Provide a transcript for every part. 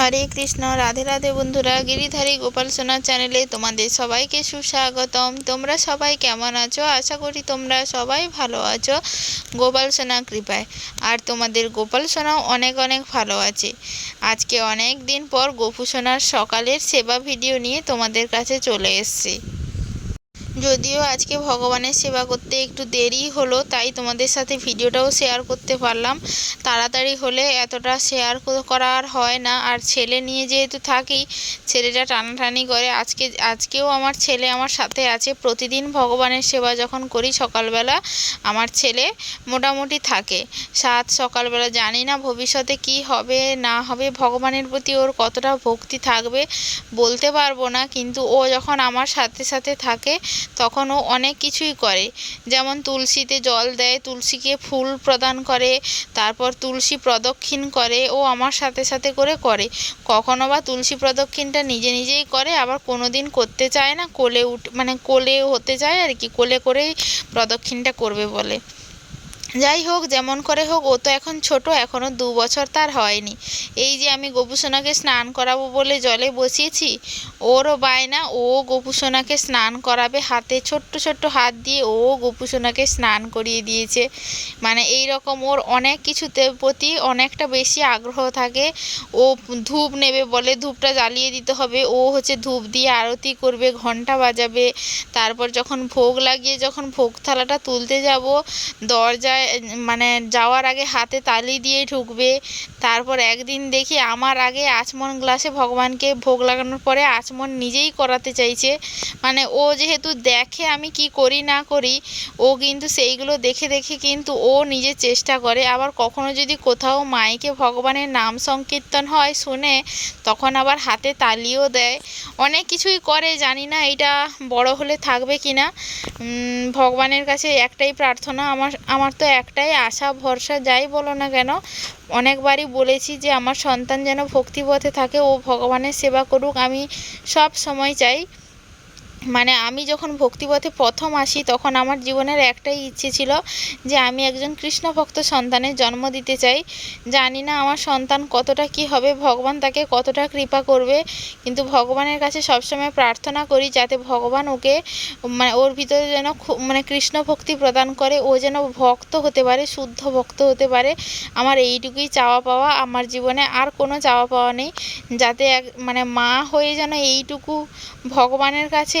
হরে কৃষ্ণ, রাধে রাধে বন্ধুরা, গিরিধারী গোপাল সোনা চ্যানেলে তোমাদের সবাইকে সুস্বাগতম। তোমরা সবাই কেমন আছো? আশা করি তোমরা সবাই ভালো আছো গোপাল সোনা কৃপায়। আর তোমাদের গোপাল সোনাও অনেক অনেক ভালো আছে। আজকে অনেক দিন পর গোপু সোনার সকালের সেবা ভিডিও নিয়ে তোমাদের কাছে চলে এসেছি। যদিও আজকে ভগবানের সেবা করতে একটু দেরি হলো, তাই তোমাদের সাথে ভিডিওটাও শেয়ার করতে পারলাম। তাড়াতাড়ি হলে এতটা শেয়ার করা আর হয় না। আর ছেলে নিয়ে যেহেতু থাকি, ছেলেটা টানাটানি করে। আজকে, আজকেও আমার ছেলে আমার সাথে আছে। প্রতিদিন ভগবানের সেবা যখন করি সকালবেলা, আমার ছেলে মোটামুটি থাকে। সাত সকালবেলা জানি না ভবিষ্যতে কি হবে, না হবে। ভগবানের প্রতি ওর কতটা ভক্তি থাকবে বলতে পারব না। কিন্তু ও যখন আমার সাথে সাথে থাকে তখন ও অনেক কিছুই করে। যেমন তুলসীতে জল দেয়, তুলসীকে ফুল প্রদান করে, তারপর তুলসী প্রদক্ষিণ করে ও আমার সাথে সাথে করে করে। কখনো বা তুলসী প্রদক্ষিণটা নিজে নিজেই করে, আবার কোনো দিন করতে চায় না, কোলে উঠ মানে কোলে হতে চায় আর কি, কোলে করেই প্রদক্ষিণটা করবে বলে। যাই হোক, যেমন করে হোক, ও তো এখন ছোট এখনও দু বছর তার হয়নি। এই যে আমি গোপুসোনাকে স্নান করাবো বলে জলে বসিয়েছি, ওরও বায়না, ও গোপুসোনাকে স্নান করাবে হাতে ছোট্ট ছোট্ট হাত দিয়ে, ও গোপুসোনাকে স্নান করিয়ে দিয়েছে। মানে এই রকম ওর অনেক কিছুতে প্রতি অনেকটা বেশি আগ্রহ থাকে। ও ধূপ নেবে বলে ধূপটা জ্বালিয়ে দিতে হবে। ও হচ্ছে ধূপ দিয়ে আরতি করবে ঘণ্টা বাজাবে। তারপর যখন ভোগ লাগিয়ে, যখন ভোগ থালাটা তুলতে যাব, দরজায় মানে যাওয়ার আগে হাতে তালি দিয়ে ঢুকবে। তারপর একদিন দেখি আমার আগে আচমন গ্লাসে ভগবানকে ভোগ লাগানোর পরে আচমন নিজেই করাতে চাইছে। মানে ও যেহেতু দেখে আমি কি করি না করি, ও কিন্তু সেইগুলো দেখে দেখে কিন্তু ও নিজে চেষ্টা করে। আবার কখনো যদি কোথাও মাইকে ভগবানের নাম সংকীর্তন হয় শুনে, তখন আবার হাতে তালিও দেয়। অনেক কিছুই করে, জানি না এটা বড় হলে থাকবে কি না ভগবানের কাছে একটাই প্রার্থনা, আমার আমার তো একটাই আশা, ভরসা, যাই বলো না কেন, অনেকবারই বলেছি যে আমার সন্তান যেন ভক্তিপথে থাকে, ও ভগবানের সেবা করুক, আমি সব সময় চাই মানে আমি যখন ভক্তিপথে প্রথম আসি, তখন আমার জীবনের একটাই ইচ্ছে ছিল যে আমি একজন কৃষ্ণ ভক্ত সন্তানের জন্ম দিতে চাই। জানি না আমার সন্তান কতটা কি হবে, ভগবান তাকে কতটা কৃপা করবে, কিন্তু ভগবানের কাছে সবসময় প্রার্থনা করি যাতে ভগবান ওকে মানে ওর ভিতরে যেন মানে কৃষ্ণ ভক্তি প্রদান করে, ও যেন ভক্ত হতে পারে, শুদ্ধ ভক্ত হতে পারে। আমার এইটুকুই চাওয়া পাওয়া, আমার জীবনে আর কোনো চাওয়া পাওয়া নেই। যাতে এক মানে মা হয়ে যেন এইটুকু ভগবানের কাছে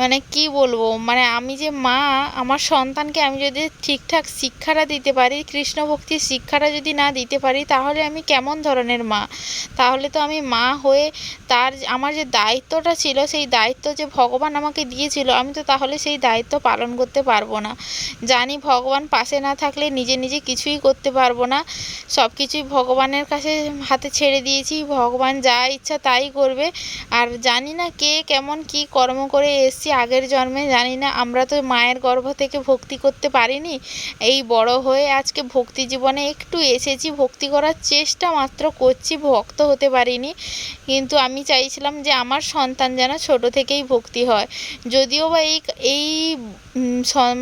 মানে কি বলব? মানে আমি যে মা, আমার সন্তানকে আমি যদি ঠিকঠাক শিক্ষাটা দিতে পারি কৃষ্ণ ভক্তির শিক্ষাটা যদি না দিতে পারি, তাহলে আমি কেমন ধরনের মা? তাহলে তো আমি মা হয়ে তার আমার যে দায়িত্বটা ছিল, সেই দায়িত্ব যে ভগবান আমাকে দিয়েছিল, আমি তো তাহলে সেই দায়িত্ব পালন করতে পারব না। জানি ভগবান পাশে না থাকলে নিজে নিজে কিছুই করতে পারব না। সব কিছুই ভগবানের কাছে হাতে ছেড়ে দিয়েছি, ভগবান যা ইচ্ছা তাই করবে। আর জানি না কে কেমন কি কর্ম করে এসছি আগের জন্মে, জানি না, আমরা তো মায়ের গর্ভ থেকে ভক্তি করতে পারিনি। এই বড় হয়ে আজকে ভক্তি জীবনে একটু এসেছি, ভক্তি করার চেষ্টা মাত্র করছি, ভক্ত হতে পারিনি। কিন্তু আমি চাইছিলাম যে আমার সন্তান যেন ছোট থেকেই ভক্তি হয়। যদিও বা এই এই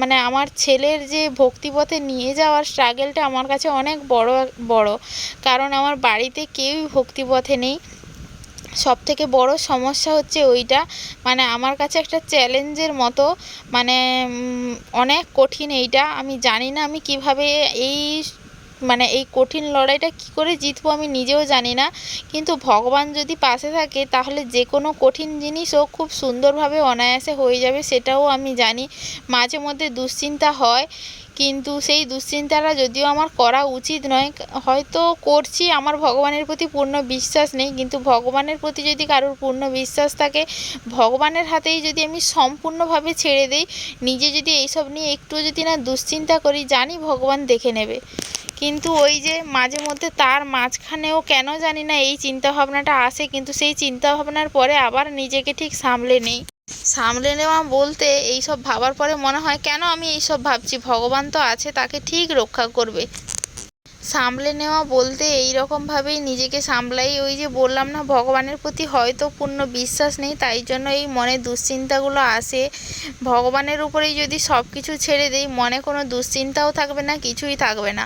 মানে আমার ছেলের যে ভক্তিপথে নিয়ে যাওয়ার স্ট্রাগেলটা আমার কাছে অনেক বড় বড়। কারণ আমার বাড়িতে কেউই ভক্তিপথে নেই। সব থেকে বড় সমস্যা হচ্ছে ওইটা। মানে আমার কাছে একটা চ্যালেঞ্জের মতো মানে অনেক কঠিন এইটা। আমি জানি না আমি কীভাবে এই মানে এই কঠিন লড়াইটা কী করে জিতবো আমি নিজেও জানি না। কিন্তু ভগবান যদি পাশে থাকে, তাহলে যে কোনো কঠিন জিনিসও খুব সুন্দরভাবে অনায়াসে হয়ে যাবে সেটাও আমি জানি। মাঝে মধ্যে দুশ্চিন্তা হয়, কিন্তু সেই দুশ্চিন্তাটা যদিও আমার করা উচিত নয়, হয়তো করছি, আমার ভগবানের প্রতি পূর্ণ বিশ্বাস নেই, কিন্তু ভগবানের প্রতি যদি কারোর পূর্ণ বিশ্বাস থাকে, ভগবানের হাতেই যদি আমি সম্পূর্ণভাবে ছেড়ে দিই, নিজে যদি এইসব নিয়ে একটু যদি না দুশ্চিন্তা করি, জানি ভগবান দেখে নেবে। কিন্তু ওই যে মাঝে মধ্যে তার মাঝখানেও কেন জানি না এই চিন্তাভাবনাটা আসে, কিন্তু সেই চিন্তাভাবনার পরে আবার নিজেকে ঠিক সামলে নেই। সামলে নেওয়া বলতে এই সব ভাবার পরে মনে হয়, কেন আমি এই সব ভাবছি? ভগবান তো আছে, তাকে ঠিক রক্ষা করবে। সামলে নেওয়া বলতে এই রকমভাবেই নিজেকে সামলাই ওই যে বললাম না, ভগবানের প্রতি হয়তো পূর্ণ বিশ্বাস নেই, তাই জন্য এই মনে দুশ্চিন্তাগুলো আসে। ভগবানের উপরেই যদি সব কিছু ছেড়ে দিই, মনে কোনো দুশ্চিন্তাও থাকবে না, কিছুই থাকবে না।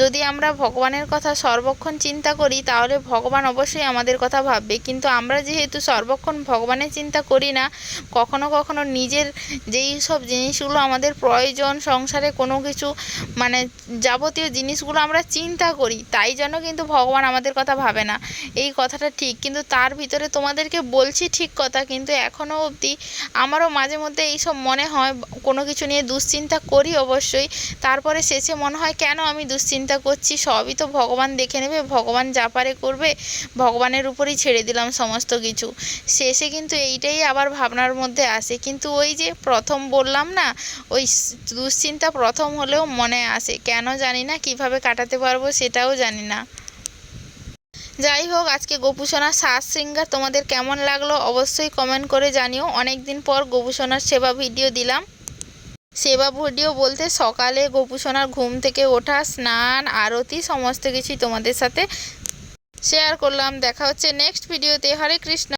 যদি আমরা ভগবানের কথা সর্বক্ষণ চিন্তা করি, তাহলে ভগবান অবশ্যই আমাদের কথা ভাববে। কিন্তু আমরা যেহেতু সর্বক্ষণ ভগবানের চিন্তা করি না, কখনো কখনো নিজের যেই সব জিনিসগুলো আমাদের প্রয়োজন, সংসারে কোনো কিছু মানে যাবতীয় জিনিসগুলো আমরা চিন্তা করি, তাই জন্য কিন্তু ভগবান আমাদের কথা ভাবে না। এই কথাটা ঠিক, কিন্তু তার ভিতরে তোমাদেরকে বলছি ঠিক কথা, কিন্তু এখনও অবধি আমারও মাঝে মধ্যে এইসব মনে হয়, কোনো কিছু নিয়ে দুশ্চিন্তা করি অবশ্যই। তারপরে শেষে মনে হয়, কেন আমি দুশ্চিন্তা করছি? সবই তো ভগবান দেখে নেবে, ভগবান যা পারে করবে, ভগবানের উপরেই ছেড়ে দিলাম সমস্ত কিছু। শেষে কিন্তু এইটাই আবার ভাবনার মধ্যে আসে, কিন্তু ওই যে প্রথম বললাম না, ওই দুশ্চিন্তা প্রথম হলেও মনে আসে, কেন জানি না কীভাবে কাটাতে পারব। সেটাও জানি না। যাই হোক, আজকে গোপুসোনার শ্বাস শৃঙ্গার তোমাদের কেমন লাগল অবশ্যই কমেন্ট করে জানিও। অনেক দিন পর গোপুসোনার সেবা ভিডিও দিলাম। সেবা ভিডিও বলতে সকালে গোপুসোনার ঘুম থেকে ওঠা, স্নান, আরতি, সমস্ত কিছুই তোমাদের সাথে শেয়ার করলাম। দেখা হচ্ছে নেক্সট ভিডিওতে হরে কৃষ্ণ।